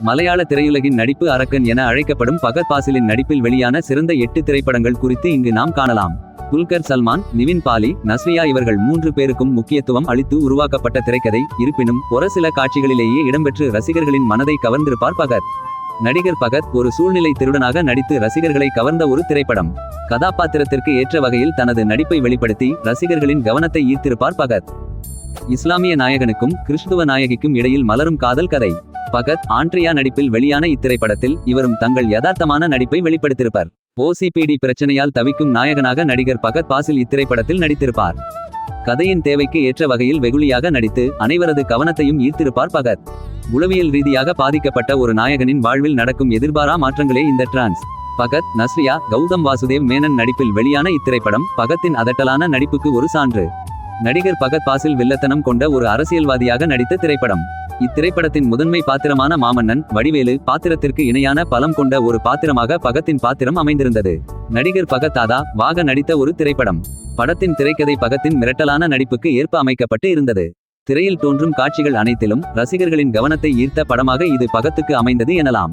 மலையாள திரையுலகின் நடிப்பு அரக்கன் என அழைக்கப்படும் பகத் பாசிலின் நடிப்பில் வெளியான சிறந்த எட்டு திரைப்படங்கள் குறித்து இங்கு நாம் காணலாம். குல்கர் சல்மான் நிவின் பாலி நஸ்ரியா இவர்கள் மூன்று பேருக்கும் முக்கியத்துவம் அளித்து உருவாக்கப்பட்ட திரைக்கதை. இருப்பினும் ஒரு சில காட்சிகளிலேயே இடம்பெற்று ரசிகர்களின் மனதை கவர்ந்திருப்பார் பகத். நடிகர் பகத் ஒரு சூழ்நிலை திருடனாக நடித்து ரசிகர்களை கவர்ந்த ஒரு திரைப்படம். கதாபாத்திரத்திற்கு ஏற்ற வகையில் தனது நடிப்பை வெளிப்படுத்தி ரசிகர்களின் கவனத்தை ஈர்த்திருப்பார் பகத். இஸ்லாமிய நாயகனுக்கும் கிறிஸ்துவ நாயகிக்கும் இடையில் மலரும் காதல் கதை. பகத் ஆண்ட்ரியா நடிப்பில் வெளியான இத்திரைப்படத்தில் இவரும் தங்கள் யதார்த்தமான நடிப்பை வெளிப்படுத்தியிருப்பர். ஓசிபிடி பிரச்சனையால் தவிக்கும் நாயகனாக நடிகர் பகத் பாசில் இத்திரைப்படத்தில் நடித்திருப்பார். கதையின் தேவைக்கு ஏற்ற வகையில் வெகுளியாக நடித்து அனைவரது கவனத்தையும் ஈர்த்திருப்பார் பகத். உளவியல் ரீதியாக பாதிக்கப்பட்ட ஒரு நாயகனின் வாழ்வில் நடக்கும் எதிர்பாரா மாற்றங்களே இந்த டிரான்ஸ். பகத் நஸ்ரியா கௌதம் வாசுதேவ் மேனன் நடிப்பில் வெளியான இத்திரைப்படம் பகத்தின் அதட்டலான நடிப்புக்கு ஒரு சான்று. நடிகர் பகத் பாசில் வில்லத்தனம் கொண்ட ஒரு அரசியல்வாதியாக நடித்த திரைப்படம். இத்திரைப்படத்தின் முதன்மை பாத்திரமான மாமன்னன் வடிவேலு பாத்திரத்திற்கு இணையான பலம் கொண்ட ஒரு பாத்திரமாக பகத்தின் பாத்திரம் அமைந்திருந்தது. நடிகர் பகத் தாதா வாக நடித்த ஒரு திரைப்படம். படத்தின் திரைக்கதை பகத்தின் மிரட்டலான நடிப்புக்கு ஏற்ப அமைக்கப்பட்டு இருந்தது. திரையில் தோன்றும் காட்சிகள் அனைத்திலும் ரசிகர்களின் கவனத்தை ஈர்த்த படமாக இது பகத்துக்கு அமைந்தது எனலாம்.